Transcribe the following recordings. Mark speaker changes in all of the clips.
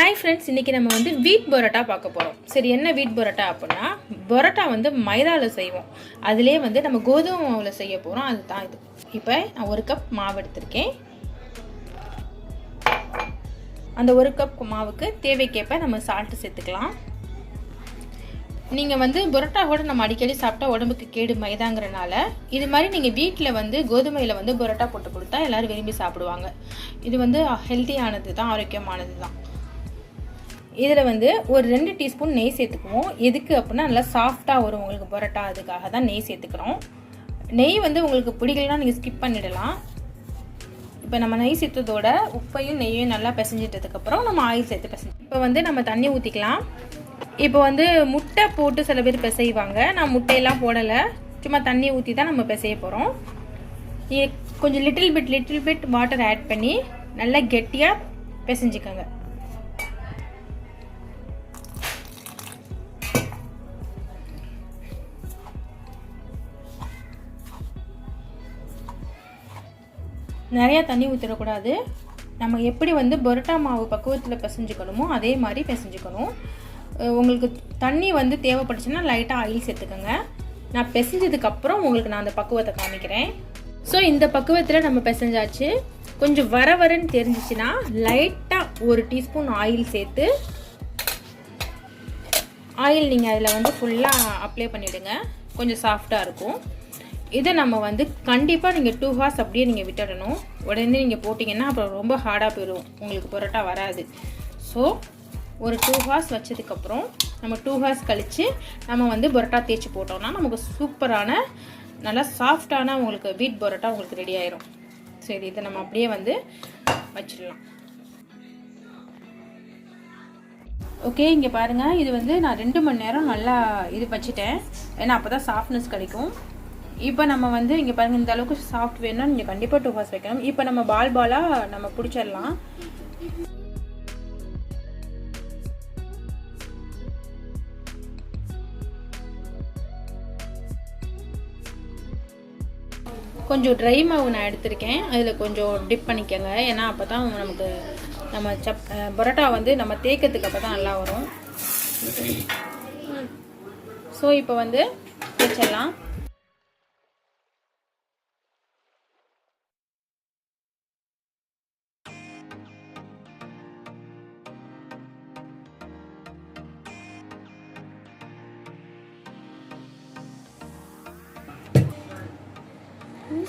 Speaker 1: Hi friends இன்றைக்கி நம்ம வந்து வீட் பரோட்டா பார்க்க போகிறோம் சரி என்ன வீட் பரோட்டா அப்படின்னா பரோட்டா வந்து மைதாவில் செய்வோம். அதிலே வந்து நம்ம கோதுமை மாவில் செய்ய போகிறோம் அதுதான் இது. இப்போ நான் ஒரு கப் மாவு எடுத்திருக்கேன். அந்த ஒரு கப் மாவுக்கு தேவைக்கேற்ப நம்ம சால்ட்டு சேர்த்துக்கலாம். நீங்கள் வந்து பரோட்டா கூட நம்ம அடிக்கடி சாப்பிட்டா உடம்புக்கு கேடு மைதாங்கிறனால இது மாதிரி நீங்கள் வீட்டில் வந்து கோதுமையில் வந்து பரோட்டா போட்டு கொடுத்தா எல்லோரும் விரும்பி சாப்பிடுவாங்க. இது வந்து ஹெல்த்தியானது தான் ஆரோக்கியமானது தான் இதில் வந்து ஒரு ரெண்டு டீஸ்பூன் நெய் சேர்த்துக்குவோம். எதுக்கு அப்படின்னா நல்லா சாஃப்டாக வரும் உங்களுக்கு பரோட்டா அதுக்காக தான் நெய் சேர்த்துக்கிறோம். நெய் வந்து உங்களுக்கு பிடிக்கலனா நீங்கள் ஸ்கிப் பண்ணிடலாம். இப்போ நம்ம நெய் சேர்த்ததோட உப்பையும் நெய்யும் நல்லா பிசைஞ்சிட்டதுக்கப்புறம் நம்ம ஆயில் சேர்த்து பிசைஞ்சு இப்போ வந்து நம்ம தண்ணி ஊற்றிக்கலாம் இப்போ வந்து முட்டை போட்டு சில பேர் பிசைவாங்க. நான் முட்டையெல்லாம் போடலை. சும்மா தண்ணி ஊற்றி தான் நம்ம பிசைய போகிறோம் கொஞ்சம் little bit little bit water add பண்ணி நல்லா கெட்டியாக பிசைஞ்சிக்கோங்க. நிறையா தண்ணி ஊற்றிடக்கூடாது நம்ம எப்படி வந்து பரோட்டா மாவு பக்குவத்தில் பிசைஞ்சுக்கணுமோ அதே மாதிரி பிசைஞ்சுக்கணும். உங்களுக்கு தண்ணி வந்து தேவைப்பட்டுச்சுன்னா லைட்டாக ஆயில் சேர்த்துக்கோங்க. நான் பிசைஞ்சதுக்கப்புறம் உங்களுக்கு நான் அந்த பக்குவத்தை காமிக்கிறேன். ஸோ இந்த பக்குவத்தில் நம்ம பிசைஞ்சாச்சு. கொஞ்சம் வர வரன்னு தெரிஞ்சிச்சுன்னா லைட்டாக ஒரு டீஸ்பூன் ஆயில் சேர்த்து ஆயில் நீங்கள் அதில் வந்து ஃபுல்லாக அப்ளை பண்ணிவிடுங்க கொஞ்சம் சாஃப்டாக இருக்கும். இதை நம்ம வந்து கண்டிப்பாக நீங்கள் டூ ஹார்ஸ் அப்படியே நீங்கள் விட்டுடணும். உடனே நீங்கள் போட்டிங்கன்னா அப்புறம் ரொம்ப ஹார்டாக போயிடும் உங்களுக்கு பரோட்டா வராது. ஸோ ஒரு டூ ஹார்ஸ் வச்சதுக்கப்புறம் நம்ம டூ ஹார்ஸ் கழித்து நம்ம வந்து பரோட்டா தேய்ச்சி போட்டோம்னா நமக்கு சூப்பரான நல்லா சாஃப்டான உங்களுக்கு வீட் பரோட்டா உங்களுக்கு ரெடி ஆயிரும். சரி இதை நம்ம அப்படியே வந்து வச்சிடலாம். ஓகே இங்கே பாருங்கள் இது வந்து நான் ரெண்டு மணி நேரம் நல்லா இது வச்சுட்டேன். ஏன்னா அப்போ தான் சாஃப்ட்னஸ் கிடைக்கும். இப்போ நம்ம வந்து இங்கே பாருங்கள் இந்த அளவுக்கு சாஃப்ட் வேணும்னா நீங்கள் கண்டிப்பாக டூ ஹார்ஸ் வைக்கணும். இப்போ நம்ம பால் பாலாக நம்ம பிடிச்சிடலாம். கொஞ்சம் ட்ரை மாவு நான் எடுத்திருக்கேன். அதில் கொஞ்சம் டிப் பண்ணிக்கோங்க. ஏன்னா அப்போ தான் நமக்கு நம்ம சப் பரோட்டா வந்து நம்ம தேய்க்கிறதுக்கு அப்போ தான் நல்லா வரும். ஸோ இப்போ வந்து தேய்ச்சிடலாம்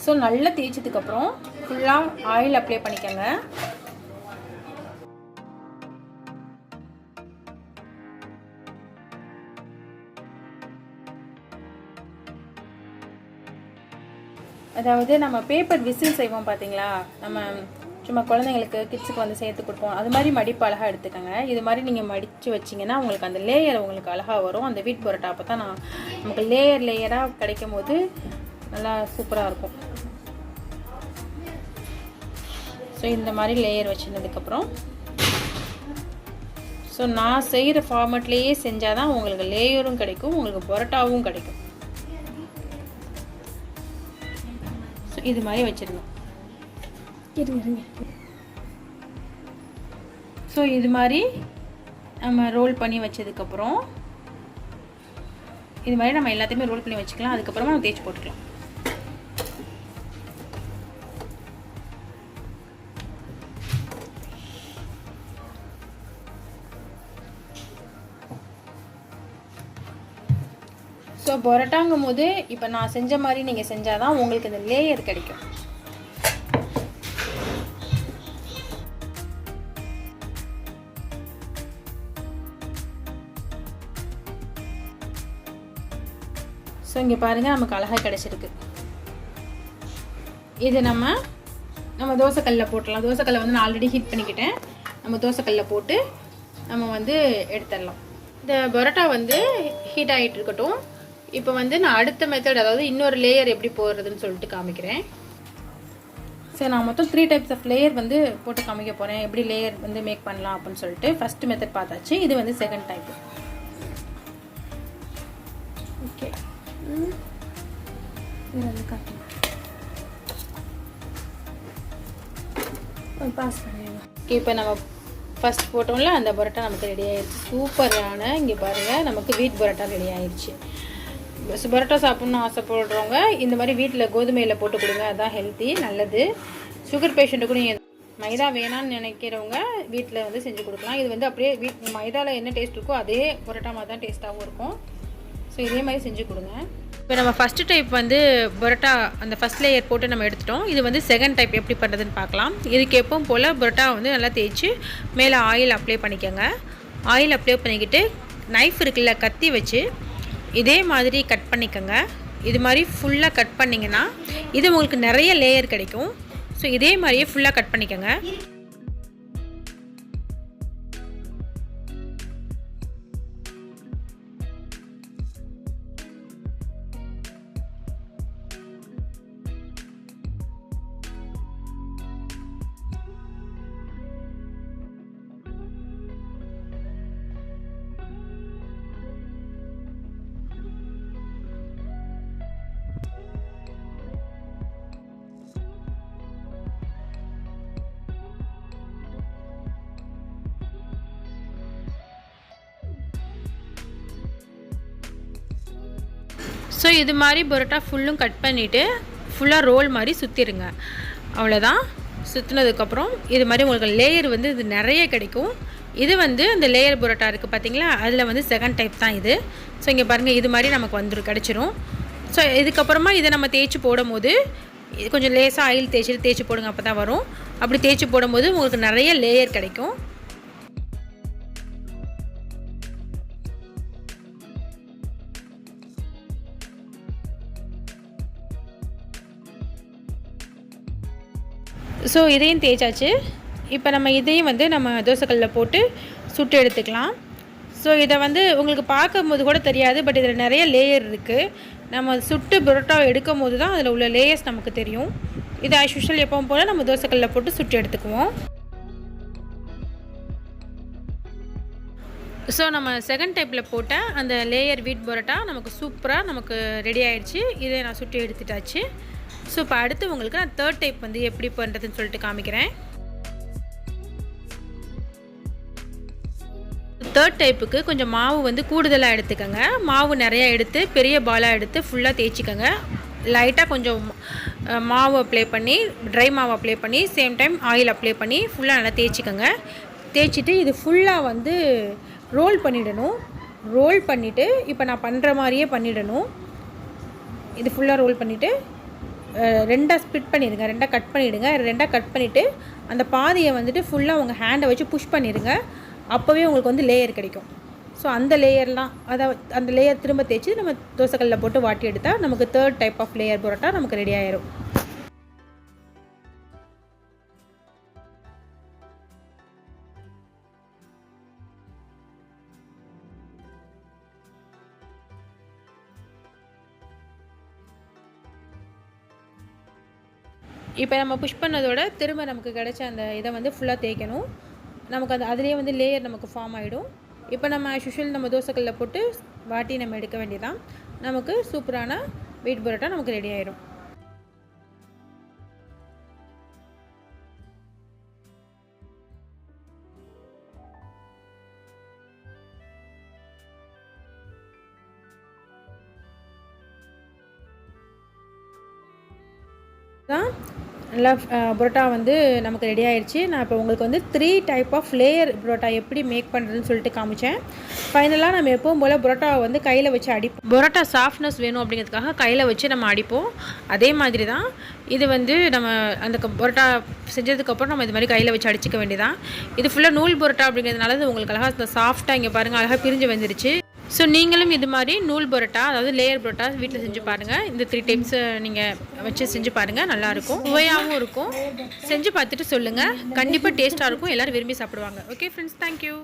Speaker 1: ஸோ நல்லா தேய்ச்சதுக்கப்புறம் ஃபுல்லாக ஆயில் அப்ளை பண்ணிக்கோங்க. அதாவது நம்ம பேப்பர் விசில் செய்வோம் பார்த்தீங்களா நம்ம சும்மா குழந்தைங்களுக்கு கிட்ஸுக்கு வந்து சேர்த்து கொடுப்போம். அது மாதிரி மடிப்பு அழகாக எடுத்துக்கோங்க. இது மாதிரி நீங்கள் மடித்து வச்சிங்கன்னா உங்களுக்கு அந்த லேயர் உங்களுக்கு அழகாக வரும். அந்த வீட் பரோட்டா அப்போ தான் நான் நமக்கு லேயர் லேயராக கிடைக்கும் போது நல்லா சூப்பராக இருக்கும். ஸோ இந்த மாதிரி லேயர் வச்சிருந்ததுக்கப்புறம் ஸோ நான் செய்கிற ஃபார்மெட்லேயே செஞ்சால் தான் உங்களுக்கு லேயரும் கிடைக்கும் உங்களுக்கு பரோட்டாவும் கிடைக்கும். ஸோ இது மாதிரி இருங்க ஸோ இது மாதிரி நம்ம ரோல் பண்ணி வச்சதுக்கப்புறம் இது மாதிரி நம்ம எல்லாத்தையுமே ரோல் பண்ணி வச்சுக்கலாம். அதுக்கப்புறமா நம்ம தேய்ச்சி போட்டுக்கலாம். ஸோ பொரோட்டாங்கும் போது இப்போ நான் செஞ்ச மாதிரி நீங்கள் செஞ்சால் தான் உங்களுக்கு இந்த லேயர் கிடைக்கும். ஸோ இங்கே பாருங்கள் நமக்கு அழகாக கிடச்சிருக்கு. இது நம்ம நம்ம தோசைக்கல்லில் போட்டுடலாம். தோசைக்கல்லை வந்து நான் ஆல்ரெடி ஹீட் பண்ணிக்கிட்டேன். நம்ம தோசைக்கல்லில் போட்டு நம்ம வந்து எடுத்துடலாம். இந்த பரோட்டா வந்து ஹீட் ஆகிட்டு இருக்கட்டும். இப்போ வந்து நான் அடுத்த மெத்தட் அதாவது இன்னொரு லேயர் எப்படி போடுறதுன்னு சொல்லிட்டு காமிக்கிறேன். சரி நான் மொத்தம் த்ரீ டைப்ஸ் ஆஃப் லேயர் வந்து போட்டு காமிக்க போகிறேன் எப்படி லேயர் வந்து மேக் பண்ணலாம் அப்படின்னு சொல்லிட்டு ஃபஸ்ட் மெத்தட் பார்த்தாச்சு. இது வந்து செகண்ட் டைப் ஓகே இது வந்து காட்டுங்க பாஸ் பண்ணிடுங்க. இப்போ நம்ம ஃபஸ்ட் போட்டோம்ல அந்த பரோட்டா நமக்கு ரெடி ஆயிடுச்சு சூப்பரான இங்கே பாருங்கள் நமக்கு வீட் பரோட்டா ரெடி ஆயிடுச்சு பரோட்டா சாப்பிட்ணுன்னு ஆசைப்படுறவங்க இந்த மாதிரி வீட்டில் கோதுமையில் போட்டு கொடுங்க. அதுதான் ஹெல்த்தி நல்லது. சுகர் பேஷண்ட்டுக்கு நீங்கள் மைதா வேணாம்னு நினைக்கிறவங்க வீட்டில் வந்து செஞ்சு கொடுக்கலாம். இது வந்து அப்படியே வீட் மைதாவில் என்ன டேஸ்ட் இருக்கோ அதே பரோட்டா மாதிரி தான் டேஸ்ட்டாகவும் இருக்கும். ஸோ இதே மாதிரி செஞ்சு கொடுங்க. இப்போ நம்ம ஃபஸ்ட்டு டைப் வந்து பரோட்டா அந்த ஃபஸ்ட் லேயர் போட்டு நம்ம எடுத்துட்டோம். இது வந்து செகண்ட் டைப் எப்படி பண்ணுறதுன்னு பார்க்கலாம். இதுக்கு எப்பவும் போல் பரோட்டா வந்து நல்லா தேய்ச்சி மேலே ஆயில் அப்ளை பண்ணிக்கோங்க. ஆயில் அப்ளை பண்ணிக்கிட்டு நைஃப் இருக்குல்ல கத்தி வச்சு இதே மாதிரி கட் பண்ணிக்கோங்க. இது மாதிரி ஃபுல்லாக கட் பண்ணிங்கன்னா இது உங்களுக்கு நிறைய லேயர் கிடைக்கும். ஸோ இதே மாதிரியே ஃபுல்லாக கட் பண்ணிக்கோங்க. ஸோ இது மாதிரி பரோட்டா ஃபுல்லும் கட் பண்ணிவிட்டு ஃபுல்லாக ரோல் மாதிரி சுற்றிடுங்க அவ்வளோதான் சுற்றினதுக்கப்புறம் இது மாதிரி உங்களுக்கு லேயர் வந்து இது நிறைய கிடைக்கும். இது வந்து அந்த லேயர் பரோட்டா இருக்குது பார்த்தீங்களா அதில் வந்து செகண்ட் டைப் தான் இது. ஸோ இங்கே பாருங்கள் இது மாதிரி நமக்கு வந்துடும் கிடச்சிரும். ஸோ இதுக்கப்புறமா இதை நம்ம தேய்ச்சி போடும்போது இது கொஞ்சம் லேசாக ஆயில் தேய்ச்சிட்டு தேய்ச்சி போடுங்க அப்போ தான் வரும். அப்படி தேய்ச்சி போடும்போது உங்களுக்கு நிறைய லேயர் கிடைக்கும். ஸோ இதையும் தேய்ச்சாச்சு. இப்போ நம்ம இதையும் வந்து நம்ம தோசைக்கல்லில் போட்டு சுட்டு எடுத்துக்கலாம். ஸோ இதை வந்து உங்களுக்கு பார்க்கும்போது கூட தெரியாது பட் இதில் நிறைய லேயர் இருக்குது நம்ம சுட்டு புரோட்டா எடுக்கும் போது தான் அதில் உள்ள லேயர்ஸ் நமக்கு தெரியும். இது ஆஸ் யூஷுவல் எப்பவும் போல் நம்ம தோசைக்கல்லில் போட்டு சுட்டு எடுத்துக்குவோம். ஸோ நம்ம செகண்ட் டைப்பில் போட்ட அந்த லேயர் வீட் பரோட்டா நமக்கு சூப்பராக நமக்கு ரெடி ஆயிடுச்சு. இதை நான் சுட்டு எடுத்துட்டாச்சு. ஸோ இப்போ அடுத்து உங்களுக்கு நான் தேர்ட் டைப் வந்து எப்படி பண்ணுறதுன்னு சொல்லிட்டு காமிக்கிறேன். தேர்ட் டைப்புக்கு கொஞ்சம் மாவு வந்து கூடுதலாக எடுத்துக்கோங்க. மாவு நிறையா எடுத்து பெரிய பாலாக எடுத்து ஃபுல்லாக தேய்ச்சிக்கோங்க. லைட்டாக கொஞ்சம் மாவு அப்ளை பண்ணி ட்ரை மாவு அப்ளை பண்ணி சேம் டைம் ஆயில் அப்ளை பண்ணி ஃபுல்லாக நல்லா தேய்ச்சிக்கோங்க. தேய்ச்சிட்டு இது ஃபுல்லாக வந்து ரோல் பண்ணிடணும். ரோல் பண்ணிவிட்டு இப்போ நான் பண்ணுற மாதிரியே பண்ணிடணும். இது ஃபுல்லாக ரோல் பண்ணிவிட்டு ரெண்டாக ஸ்பிட் பண்ணிடுங்க. ரெண்டாக கட் பண்ணிவிடுங்க ரெண்டாக கட் பண்ணிவிட்டு அந்த பாதியை வந்துட்டு ஃபுல்லாக உங்கள் ஹேண்டை வச்சு புஷ் பண்ணிடுங்க. அப்போவே உங்களுக்கு வந்து லேயர் கிடைக்கும். ஸோ அந்த லேயர்லாம் அதை அந்த லேயர் திரும்ப தேய்ச்சி நம்ம தோசைக்கல்லில் போட்டு வாட்டி எடுத்தால் நமக்கு third type of layer parotta நமக்கு ரெடி ஆயிரும். இப்போ நம்ம புஷ் பண்ணதோட திரும்ப நமக்கு கிடைச்ச அந்த இதை வந்து ஃபுல்லாக தேய்க்கணும். நமக்கு அது அதுலேயே வந்து லேயர் நமக்கு ஃபார்ம் ஆகிடும் இப்போ நம்ம சுஷல் நம்ம தோசைக்கல்லில் போட்டு வாட்டி நம்ம எடுக்க வேண்டியதான் நமக்கு சூப்பரான வீட் பரோட்டா நமக்கு ரெடி ஆயிடும் தான் நல்லா புரோட்டா வந்து நமக்கு ரெடி ஆயிடுச்சு நான் இப்போ உங்களுக்கு வந்து three type of layer parotta எப்படி மேக் பண்ணுறதுன்னு சொல்லிட்டு காமிச்சேன். ஃபைனலாக நம்ம எப்பவும் போல் புரோட்டாவை வந்து கையில் வச்சு அடிப்போம். பரோட்டா சாஃப்ட்னஸ் வேணும் அப்படிங்கிறதுக்காக கையில் வச்சு நம்ம அடிப்போம். அதே மாதிரி தான் இது வந்து நம்ம அந்த க- பரோட்டா செஞ்சதுக்கப்புறம் நம்ம இது மாதிரி கையில் வச்சு அடிச்சிக்க வேண்டியதான் இது ஃபுல்லாக நூல் புரோட்டா அப்படிங்கிறதுனால இது உங்களுக்கு அழகாக சாஃப்டாக இங்கே பாருங்கள் அழகாக பிரிஞ்சு வந்துருச்சு. ஸோ நீங்களும் இது மாதிரி நூல் பரோட்டா அதாவது லேயர் பரோட்டா வீட்டில் செஞ்சு பாருங்கள் இந்த த்ரீ டைம்ஸ் நீங்கள் வச்சு செஞ்சு பாருங்கள் நல்லாயிருக்கும் சுவையாகவும் இருக்கும். செஞ்சு பார்த்துட்டு சொல்லுங்கள் கண்டிப்பாக டேஸ்ட்டாக இருக்கும். எல்லோரும் விரும்பி சாப்பிடுவாங்க. Okay friends thank you